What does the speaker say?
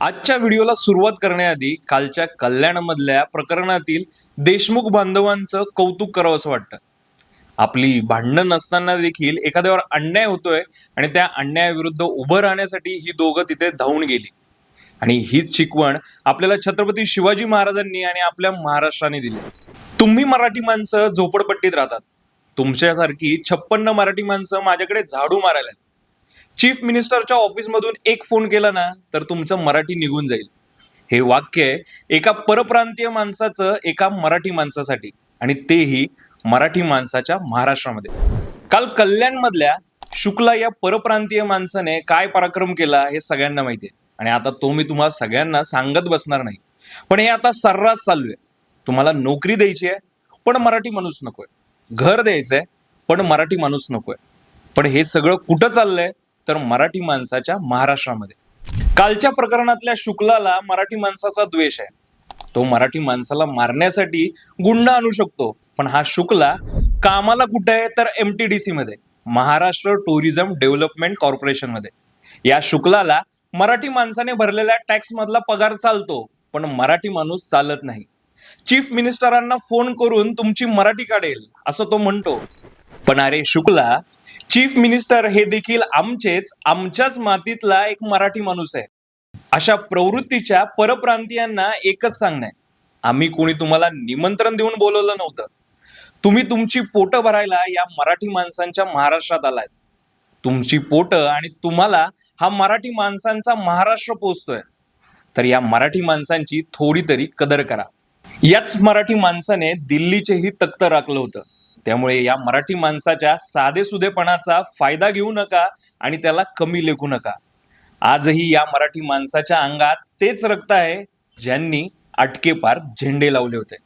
आजच्या व्हिडिओला सुरुवात करण्याआधी कालच्या कल्याणमधल्या प्रकरणातील देशमुख बांधवांचं कौतुक करावं असं वाटतं. आपली भांडणं नसताना देखील एखाद्यावर अन्याय होतोय आणि त्या अन्यायाविरुद्ध उभं राहण्यासाठी ही दोघं तिथे धावून गेली. आणि हीच शिकवण आपल्याला छत्रपती शिवाजी महाराजांनी आणि आपल्या महाराष्ट्राने दिली. तुम्ही मराठी माणसं झोपडपट्टीत राहतात. तुमच्यासारखी छप्पन्न मराठी माणसं माझ्याकडे झाडू मारायला आहेत. चीफ मिनिस्टरच्या ऑफिसमधून एक फोन केला ना तर तुमचं मराठी निघून जाईल. हे वाक्य आहे एका परप्रांतीय माणसाचं एका मराठी माणसासाठी. आणि तेही मराठी माणसाच्या महाराष्ट्रामध्ये. काल कल्याणमधल्या शुक्ला या परप्रांतीय माणसाने काय पराक्रम केला हे सगळ्यांना माहिती आहे. आणि आता तो मी तुम्हाला सगळ्यांना सांगत बसणार नाही. पण हे आता सर्रास चालू आहे. तुम्हाला नोकरी द्यायची आहे पण मराठी माणूस नकोय. घर द्यायचंय पण मराठी माणूस नकोय. पण हे सगळं कुठं चाललंय तर मराठी माणसाच्या महाराष्ट्रामध्ये. कालच्या प्रकरणातल्या शुक्लाला मराठी माणसाचा द्वेष आहे. तो मराठी माणसाला मारण्यासाठी गुंड आणू शकतो पण हा शुक्ला कामाला कुठे आहे तर एम टी डी सी मध्ये महाराष्ट्र टुरिझम डेव्हलपमेंट कॉर्पोरेशनमध्ये या शुक्लाला मराठी माणसाने भरलेल्या टॅक्स मधला पगार चालतो पण मराठी माणूस चालत नाही. चीफ मिनिस्टरांना फोन करून तुमची मराठी काढेल असं तो म्हणतो. पण अरे शुक्ला चीफ मिनिस्टर हे देखील आमचेच आमच्याच मातीतला एक मराठी माणूस आहे. अशा प्रवृत्तीच्या परप्रांतीयांना एकच सांगणं आहे. आम्ही कोणी तुम्हाला निमंत्रण देऊन बोलवलं नव्हतं. तुम्ही तुमची पोटं भरायला या मराठी माणसांच्या महाराष्ट्रात आलाय तुमची पोट आणि तुम्हाला हा मराठी माणसांचा महाराष्ट्र पोचतोय तर या मराठी माणसांची थोडी तरी कदर करा. याच मराठी माणसाने दिल्लीचेही तख्त राखलं होतं. त्यामुळे या मराठी माणसाच्या साधेसुधेपणाचा फायदा घेऊ नका आणि त्याला कमी लेखू नका. आजही या मराठी माणसाच्या अंगात तेच रक्त आहे ज्यांनी अटकेपार झेंडे लावले होते.